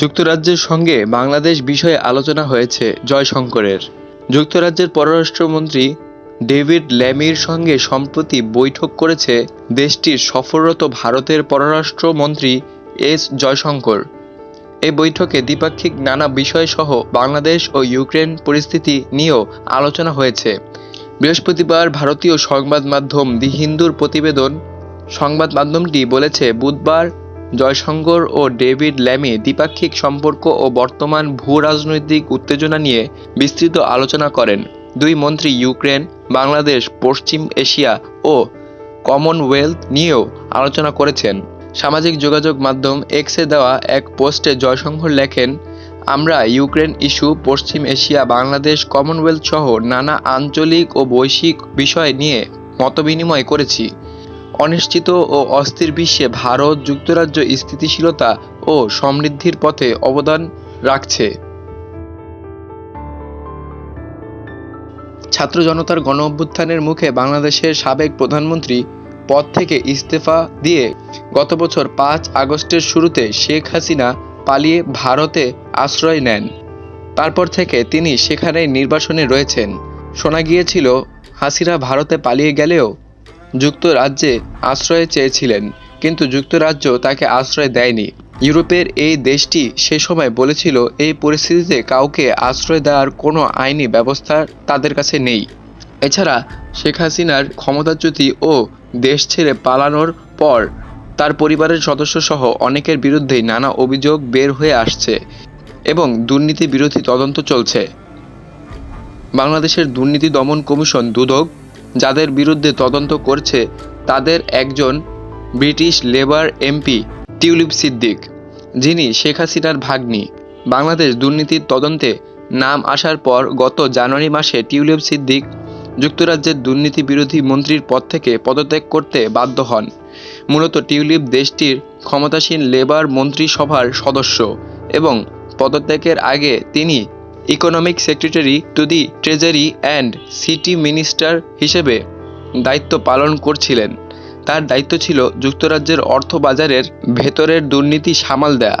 যুক্তরাজ্যের সঙ্গে বাংলাদেশ বিষয়ে আলোচনা হয়েছে জয়শঙ্করের। যুক্তরাজ্যের পররাষ্ট্রমন্ত্রী ডেভিড ল্যামির সঙ্গে সম্প্রতি বৈঠক করেছে দেশটির সফররত ভারতের পররাষ্ট্রমন্ত্রী এস জয়শঙ্কর। এই বৈঠকে দ্বিপাক্ষিক নানা বিষয়সহ বাংলাদেশ ও ইউক্রেন পরিস্থিতি নিয়েও আলোচনা হয়েছে। বৃহস্পতিবার ভারতীয় সংবাদ মাধ্যম দি হিন্দুর প্রতিবেদন সংবাদ মাধ্যমটি বলেছে, বুধবার জয়শঙ্কর ও ডেভিড ল্যামি দ্বিপাক্ষিক সম্পর্ক ও বর্তমান ভূরাজনৈতিক উত্তেজনা নিয়ে বিস্তৃত আলোচনা করেন। দুই মন্ত্রী ইউক্রেন, বাংলাদেশ, পশ্চিম এশিয়া ও কমনওয়েলথ নিয়েও আলোচনা করেছেন। সামাজিক যোগাযোগ মাধ্যম এক্সে দেওয়া এক পোস্টে জয়শঙ্কর লেখেন, আমরা ইউক্রেন ইস্যু, পশ্চিম এশিয়া, বাংলাদেশ, কমনওয়েলথ সহ নানা আঞ্চলিক ও বৈশ্বিক বিষয় নিয়ে মতবিনিময় করেছি। অনিশ্চিত ও অস্থির বিশ্বে ভারত যুক্তরাজ্য স্থিতিশীলতা ও সমৃদ্ধির পথে অবদান রাখছে। ছাত্র জনতার গণ অভ্যুত্থানের মুখে বাংলাদেশের সাবেক প্রধানমন্ত্রী পদ থেকে ইস্তফা দিয়ে গত বছর পাঁচ আগস্টের শুরুতে শেখ হাসিনা পালিয়ে ভারতে আশ্রয় নেন। তারপর থেকে তিনি সেখানে নির্বাসনে রয়েছেন। শোনা গিয়েছিল, হাসিনা ভারতে পালিয়ে গেলেও যুক্তরাজ্যে আশ্রয় চেয়েছিলেন, কিন্তু যুক্তরাজ্য তাকে আশ্রয় দেয়নি। ইউরোপের এই দেশটি সে সময় বলেছিল, এই পরিস্থিতিতে কাউকে আশ্রয় দেওয়ার কোনো আইনি ব্যবস্থা তাদের কাছে নেই। এছাড়া শেখ হাসিনার ক্ষমতাচ্যুতি ও দেশ ছেড়ে পালানোর পর তার পরিবারের সদস্যসহ অনেকের বিরুদ্ধেই নানা অভিযোগ বের হয়ে আসছে এবং দুর্নীতি বিরোধী তদন্ত চলছে। বাংলাদেশের দুর্নীতি দমন কমিশন দুদক যাদের বিরুদ্ধে তদন্ত করছে তাদের একজন British Labour MP Tulip Siddiq, যিনি শেখ হাসিনার ভাগ্নি। বাংলাদেশ দুর্নীতির তদন্তে নাম আসার পর গত জানুয়ারি মাসে টিউলিপ সিদ্দিক যুক্তরাজ্যের দুর্নীতি বিরোধী মন্ত্রীর পদ থেকে পদত্যাগ করতে বাধ্য হন। মূলত টিউলিপ দেশটির ক্ষমতাসীন লেবার মন্ত্রিসভার সদস্য এবং পদত্যাগের আগে তিনি economic secretary to the treasury and city minister হিসেবে দায়িত্ব পালন করছিলেন। তার দায়িত্ব ছিল যুক্তরাজ্যের অর্থ বাজারের ভেতরের দুর্নীতি সামাল দেয়া।